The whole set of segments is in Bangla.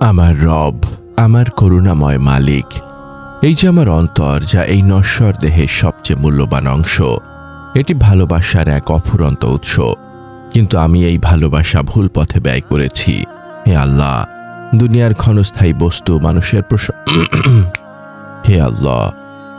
আমার রব, আমার করুণাময় মালিক। এই যে আমার অন্তর, যা এই নশ্বর দেহের সবচেয়ে মূল্যবান অংশ, এটি ভালোবাসার এক অফুরন্ত উৎস। কিন্তু আমি এই ভালোবাসা ভুল পথে ব্যয় করেছি। হে আল্লাহ, দুনিয়ার ক্ষণস্থায়ী বস্তু মানুষের হে আল্লাহ,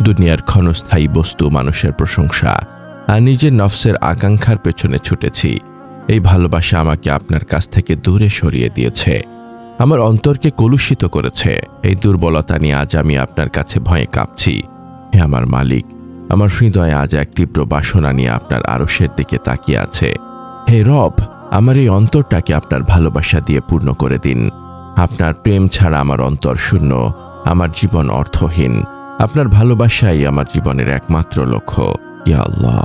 দুনিয়ার ক্ষণস্থায়ী বস্তু মানুষের প্রশংসা। আর নিজের নফসের আকাঙ্ক্ষার পেছনে ছুটেছি। এই ভালোবাসা আমাকে আপনার কাছ থেকে দূরে সরিয়ে দিয়েছে। আমার অন্তরকে কলুষিত করেছে। এই দুর্বলতা নিয়ে আজ আমি আপনার কাছে ভয়ে কাঁপছি। হে আমার মালিক, আমার হৃদয়ে আজ এক তীব্র বাসনা নিয়ে আপনার আরসের দিকে তাকিয়ে আছে। হে রব, আমার এই অন্তরটাকে আপনার ভালোবাসা দিয়ে পূর্ণ করে দিন। আপনার প্রেম ছাড়া আমার অন্তর শূন্য, আমার জীবন অর্থহীন। আপনার ভালোবাসাই আমার জীবনের একমাত্র লক্ষ্য। ইয়া আল্লাহ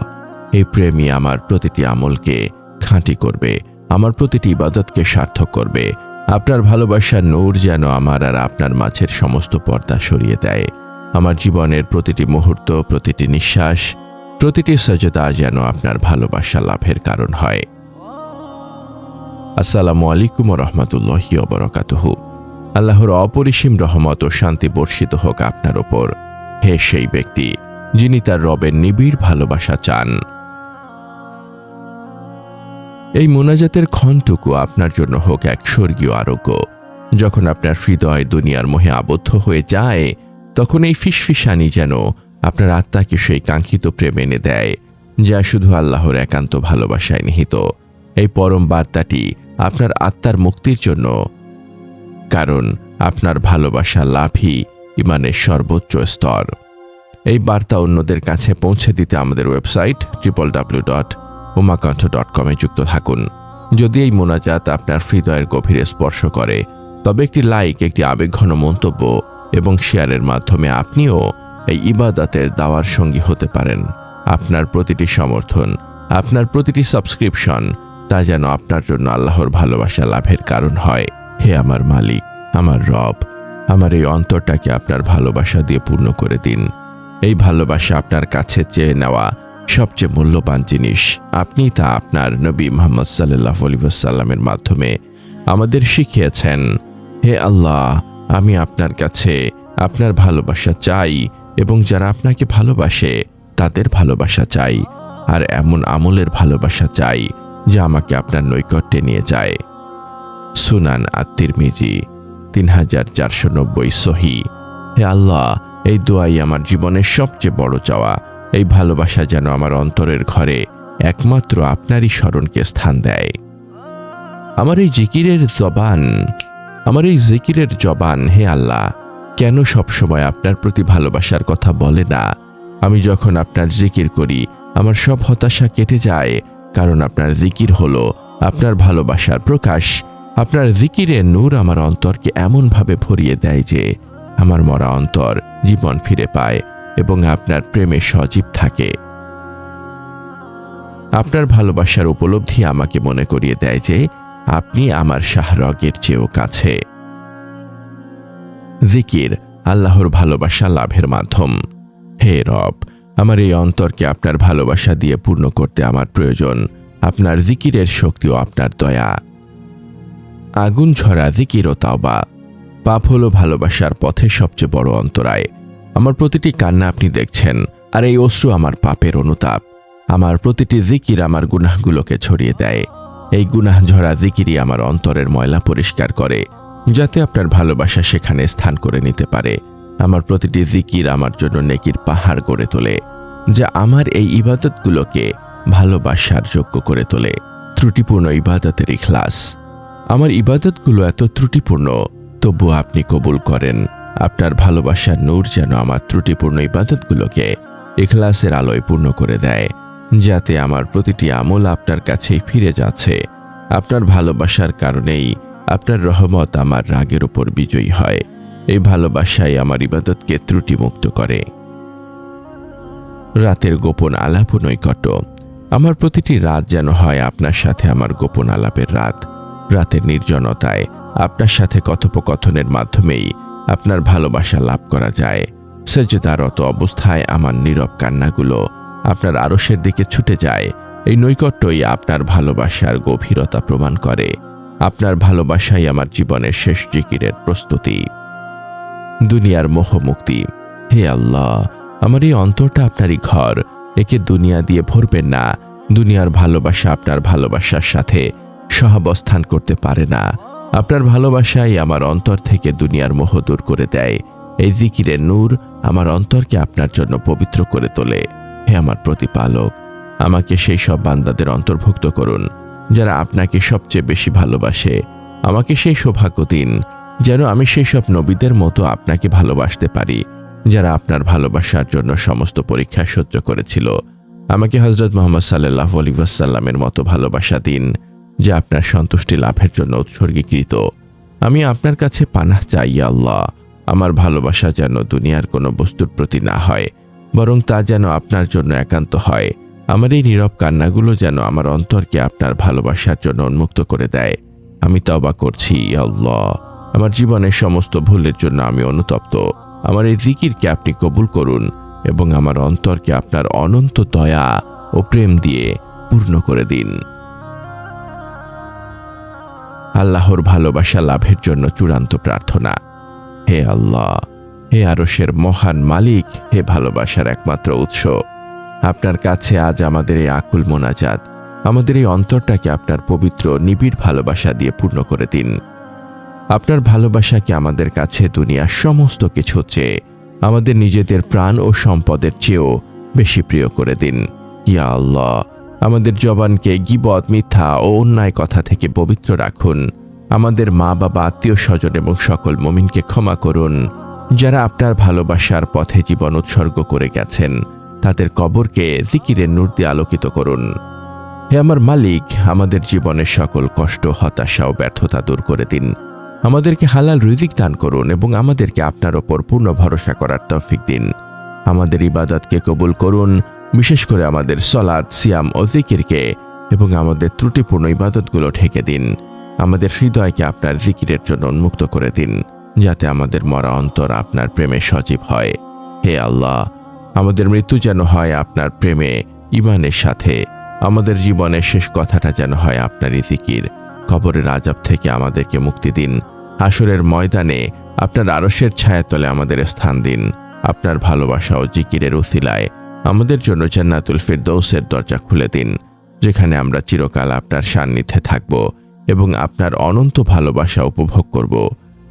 এই প্রেমই আমার প্রতিটি আমলকে খাঁটি করবে, আমার প্রতিটি ইবাদতকে সার্থক করবে। আপনার ভালোবাসার নূর যেন আমার আর আপনার মাছের সমস্ত পর্দা সরিয়ে দেয়। আমার জীবনের প্রতিটি মুহূর্ত, প্রতিটি নিঃশ্বাস, প্রতিটি সজদা যেন আপনার ভালোবাসা লাভের কারণ হয়। আসসালামু আলাইকুম রহমতুল্লাহি অবরকাতুহু আল্লাহর অপরিসীম রহমত ও শান্তি বর্ষিত হোক আপনার ওপর। হে সেই ব্যক্তি, যিনি তার রবের নিবিড় ভালোবাসা চান। এই মোনাজাতের ক্ষণটুকু আপনার জন্য হোক এক স্বর্গীয় আরোগ্য। যখন আপনার হৃদয় দুনিয়ার মোহে আবদ্ধ হয়ে যায়, তখন এই ফিসফিসানি যেন আপনার আত্মাকে সেই কাঙ্ক্ষিত প্রেম এনে দেয়, যা শুধু আল্লাহর একান্ত ভালোবাসায় নিহিত। এই পরম বার্তাটি আপনার আত্মার মুক্তির জন্য, কারণ আপনার ভালোবাসা লাভই ইমানের সর্বোচ্চ স্তর। এই বার্তা অন্যদের কাছে পৌঁছে দিতে আমাদের website triple W dot Umakantha dot কমে যুক্ত থাকুন। যদি এই মোনাজাত আপনার হৃদয়ের গভীরে স্পর্শ করে, তবে একটি লাইক, একটি আবেগঘন মন্তব্য এবং শেয়ারের মাধ্যমে আপনিও এই ইবাদতের দাওয়ার সঙ্গী হতে পারেন। আপনার প্রতিটি সমর্থন, আপনার প্রতিটি সাবস্ক্রিপশন তা যেন আপনার জন্য আল্লাহর ভালোবাসা লাভের কারণ হয়। হে আমার মালিক, আমার রব, আমার এই অন্তরটাকে আপনার ভালোবাসা দিয়ে পূর্ণ করে দিন। এই ভালোবাসা আপনার কাছে চেয়ে নেওয়া সবচেয়ে মূল্যবান জিনিস। আপনি তা আপনার নবী মোহাম্মদ সাল্লাহ আলিবাসাল্লামের মাধ্যমে আমাদের শিখিয়েছেন। হে আল্লাহ, আমি আপনার কাছে আপনার ভালোবাসা চাই এবং যারা আপনাকে ভালোবাসে, তাদের ভালোবাসা চাই। আর এমন আমলের ভালোবাসা চাই যা আমাকে আপনার নৈকট্যে নিয়ে যায়। সুনান আত্মির মিজি তিন হাজার চারশো নব্বই সহি। হে আল্লাহ, এই দোয়াই আমার জীবনের সবচেয়ে বড় চাওয়া। এই ভালোবাসা যেন আমার অন্তরের ঘরে একমাত্র আপনারই স্মরণকে স্থান দেয়। আমার এই জিকিরের জবান, আমার এই জিকিরের জবান, হে আল্লাহ, কেন সবসময় আপনার প্রতি ভালোবাসার কথা বলে না? আমি যখন আপনার জিকির করি, আমার সব হতাশা কেটে যায়, কারণ আপনার জিকির হলো আপনার ভালোবাসার প্রকাশ। আপনার জিকিরে নূর আমার অন্তরকে এমনভাবে ভরিয়ে দেয় যে, আমার মরা অন্তর জীবন ফিরে পায়। এবং আপনার প্রেমে সজীব থাকে। আপনার ভালোবাসার উপলব্ধি আমাকে মনে করিয়ে দেয় যে আপনি আমার শাহরগের চেয়েও কাছে। জিকির, আল্লাহর ভালোবাসা লাভের মাধ্যম। হে রব, আমার এই অন্তরকে আপনার ভালোবাসা দিয়ে পূর্ণ করতে আমার প্রয়োজন। আপনার জিকিরের শক্তি ও আপনার দয়া। আগুন ঝরা জিকির ও তাওবা। পাপ হলো ভালোবাসার পথে সবচেয়ে বড় অন্তরায়। আমার প্রতিটি কান্না আপনি দেখছেন, আর এই অশ্রু আমার পাপের অনুতাপ। আমার প্রতিটি জিকির আমার গুনাহগুলোকে ছড়িয়ে দেয়। এই গুনাহ ঝরা জিকিরই আমার অন্তরের ময়লা পরিষ্কার করে, যাতে আপনার ভালোবাসা সেখানে স্থান করে নিতে পারে। আমার প্রতিটি জিকির আমার জন্য নেকির পাহাড় গড়ে তোলে, যা আমার এই ইবাদতগুলোকে ভালোবাসার যোগ্য করে তোলে। ত্রুটিপূর্ণ ইবাদতের ইখলাস। আমার ইবাদতগুলো এত ত্রুটিপূর্ণ তবু আপনি কবুল করেন। আপনার ভালোবাসার নূর যেন আমার ত্রুটিপূর্ণ ইবাদতগুলোকে এখলাসের আলোয় পূর্ণ করে দেয়, যাতে আমার প্রতিটি আমল আপনার কাছেই ফিরে যাচ্ছে। আপনার ভালোবাসার কারণেই আপনার রহমত আমার রাগের উপর বিজয়ী হয়। এই ভালোবাসাই আমার ইবাদতকে ত্রুটিমুক্ত করে। রাতের গোপন আলাপ ও নৈকট্য। আমার প্রতিটি রাত যেন হয় আপনার সাথে আমার গোপন আলাপের রাত। রাতের নির্জনতায় আপনার সাথে কথোপকথনের মাধ্যমেই আপনার ভালোবাসা লাভ করা যায়। সেজদারত অবস্থায় আমার নীরব কান্নাগুলো আপনার আরসের দিকে ছুটে যায়। এই নৈকট্যই আপনার ভালোবাসার গভীরতা প্রমাণ করে। আপনার ভালোবাসাই আমার জীবনের শেষ জিকিরের প্রস্তুতি। দুনিয়ার মোহমুক্তি। হে আল্লাহ, আমার এই অন্তরটা আপনারই ঘর। একে দুনিয়া দিয়ে ভরবেন না। দুনিয়ার ভালোবাসা আপনার ভালোবাসার সাথে সহাবস্থান করতে পারে না। আপনার ভালোবাসাই আমার অন্তর থেকে দুনিয়ার মোহ দূর করে দেয়। এই জিকিরের নূর আমার অন্তরকে আপনার জন্য পবিত্র করে তোলে। হে আমার প্রতিপালক, আমাকে সেই সব বান্দাদের অন্তর্ভুক্ত করুন, যারা আপনাকে সবচেয়ে বেশি ভালোবাসে। আমাকে সেই সৌভাগ্য দিন, যেন আমি সেই সব নবীদের মতো আপনাকে ভালোবাসতে পারি, যারা আপনার ভালোবাসার জন্য সমস্ত পরীক্ষা সহ্য করেছিল। আমাকে হজরত মোহাম্মদ সাল্লাহ আলী ওয়াসাল্লামের মতো ভালোবাসা দিন যা আপনার সন্তুষ্টি লাভের জন্য উৎসর্গীকৃত। আমি আপনার কাছে পানাহ চাই আল্লাহ। আমার ভালোবাসা যেন দুনিয়ার কোনো বস্তুর প্রতি না হয়, বরং তা যেন আপনার জন্য একান্ত হয়। আমার এই নীরব কান্নাগুলো যেন আমার অন্তরকে আপনার ভালোবাসার জন্য উন্মুক্ত করে দেয়। আমি তবা করছি আল্লাহ। আমার জীবনের সমস্ত ভুলের জন্য আমি অনুতপ্ত। আমার এই জিকিরকে আপনি কবুল করুন এবং আমার অন্তরকে আপনার অনন্ত দয়া ও প্রেম দিয়ে পূর্ণ করে দিন। আল্লাহর ভালোবাসা লাভের জন্য চূড়ান্ত প্রার্থনা। হে আল্লাহ, হে আরসের মহান মালিক, হে ভালোবাসার একমাত্র উৎস, আপনার কাছে আজ আমাদের এই আকুল মোনাজাত, আমাদের এই অন্তরটাকে আপনার পবিত্র, নিবিড় ভালোবাসা দিয়ে পূর্ণ করে দিন। আপনার ভালোবাসাকে আমাদের কাছে দুনিয়ার সমস্ত কিছু চেয়ে, আমাদের নিজেদের প্রাণ ও সম্পদের চেয়েও বেশি প্রিয় করে দিন। ইয়া আল্লাহ আমাদের জবানকে গিবত, মিথ্যা ও অন্যায় কথা থেকে পবিত্র রাখুন। আমাদের মা বাবা, আত্মীয় স্বজন এবং সকল মমিনকে ক্ষমা করুন। যারা আপনার ভালোবাসার পথে জীবন উৎসর্গ করে গেছেন, তাদের কবরকে জিকিরের নূর দিয়ে আলোকিত করুন। হে আমার মালিক, আমাদের জীবনের সকল কষ্ট, হতাশা ও ব্যর্থতা দূর করে দিন। আমাদেরকে হালাল রিজিক দান করুন এবং আমাদেরকে আপনার ওপর পূর্ণ ভরসা করার তৌফিক দিন। আমাদের ইবাদতকে কবুল করুন বিশেষ করে আমাদের সলাদ সিয়াম ও জিকিরকে এবং আমাদের ত্রুটিপূর্ণ ইবাদতগুলো ঢেকে দিন। আমাদের হৃদয়কে আপনার জিকিরের জন্য উন্মুক্ত করে দিন, যাতে আমাদের মরা অন্তর আপনার প্রেমে সজীব হয়। হে আল্লাহ, আমাদের মৃত্যু যেন হয় আপনার প্রেমে, ইমানের সাথে। আমাদের জীবনের শেষ কথাটা যেন হয় আপনারই জিকির। কবরের আজাব থেকে আমাদেরকে মুক্তি দিন। আসরের ময়দানে আপনার আরসের ছায়াতলে আমাদের স্থান দিন। আপনার ভালোবাসা ও জিকিরের উসিলায় আমাদের জন্য জান্নাতুল ফিরদৌসের দরজা খুলে দিন, যেখানে আমরা চিরকাল আপনার সান্নিধ্যে থাকব এবং আপনার অনন্ত ভালোবাসা উপভোগ করব।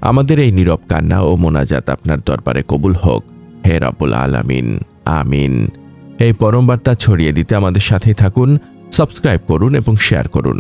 আমাদের এই নীরব কান্না ও মোনাজাত আপনার দরবারে কবুল হোক। হে রাবুল আলামিন, আমিন। এই পরম বার্তা ছড়িয়ে দিতে আমাদের সাথেই থাকুন, সাবস্ক্রাইব করুন এবং শেয়ার করুন।